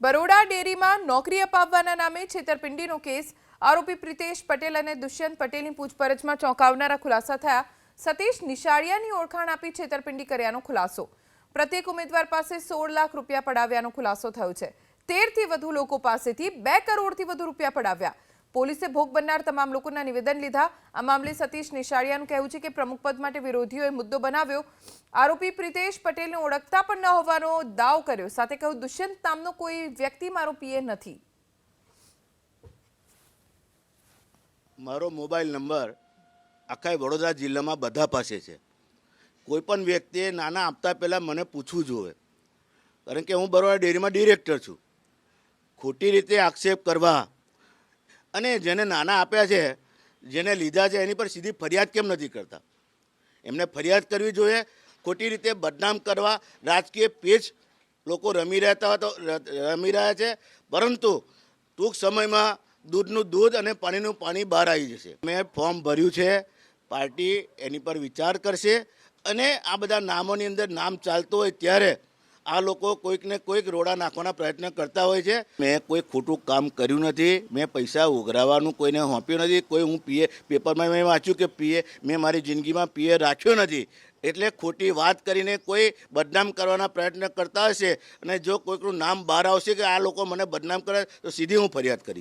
બરોડા ડેરીમાં નોકરી અપાવવાના નામે છેતરપિંડીનો કેસ. આરોપી પ્રિતેશ પટેલ અને દુષ્યંત પટેલની પૂછપરછમાં ચોંકાવનારા ખુલાસા થયા. સતીશ નિશાળિયાની ઓળખાણ આપી છેતરપિંડી કર્યાનો ખુલાસો. પ્રત્યેક ઉમેદવાર પાસે સોળ લાખ રૂપિયા પડાવ્યાનો ખુલાસો થયો છે. તેરથી વધુ લોકો પાસેથી બે કરોડથી વધુ રૂપિયા પડાવ્યા. પોલીસે ભોગ બનનાર તમામ લોકોના નિવેદન લીધા. આ મામલે સતીશ નિશાળિયાનું કહેવું છે કે પ્રમુખ પદ માટે વિરોધીઓએ મુદ્દો બનાવ્યો. આરોપી પ્રિતેશ પટેલને ઓળખતા પણ ન હોવાનો દાવ કર્યો. સાથે કહ્યું, દુષ્યંત નામનો કોઈ વ્યક્તિ મારો પીએ નથી. મારો મોબાઈલ નંબર આખા વડોદરા જિલ્લામાં બધા પાસે છે. કોઈપણ વ્યક્તિએ નાના આપતા પહેલાં મને પૂછવું જોઈએ કારણ કે હું બરોડા ડેરીમાં ડિરેક્ટર છું. ખોટી રીતે આક્ષેપ કરવા અને જેને નાના આપ્યા છે, જેને લીધા છે, એની પર સીધી ફરિયાદ કેમ નથી કરતા? એમને ફરિયાદ કરવી જોઈએ, ખોટી રીતે બદનામ કરવા, રાજકીય પેચ લોકો રમી રહેતા તો રમી રહ્યા છે, પરંતુ ટૂંક સમયમાં દૂધનું દૂધ અને પાણીનું પાણી બહાર આવી જશે. મેં ફોર્મ ભર્યું છે, પાર્ટી એની પર વિચાર કરશે અને આ બધા નામોની અંદર નામ ચાલતું હોય ત્યારે આ લોકો કોઈકને કોઈક રોડા નાખવાના પ્રયત્ન કરતા હોય છે. મેં કોઈ ખોટું કામ કર્યું નથી. મેં પૈસા ઉઘરાવવાનું કોઈને સોંપ્યું નથી. કોઈ હું પીએ, પેપરમાં મેં વાંચ્યું કે પીએ, મેં મારી જિંદગીમાં પીએ રાખ્યો નથી. એટલે ખોટી વાત કરીને કોઈ બદનામ કરવાના પ્રયત્ન કરતા હશે અને જો કોઈકનું નામ બહાર આવશે કે આ લોકો મને બદનામ કરે, તો સીધી હું ફરિયાદ કરીશ.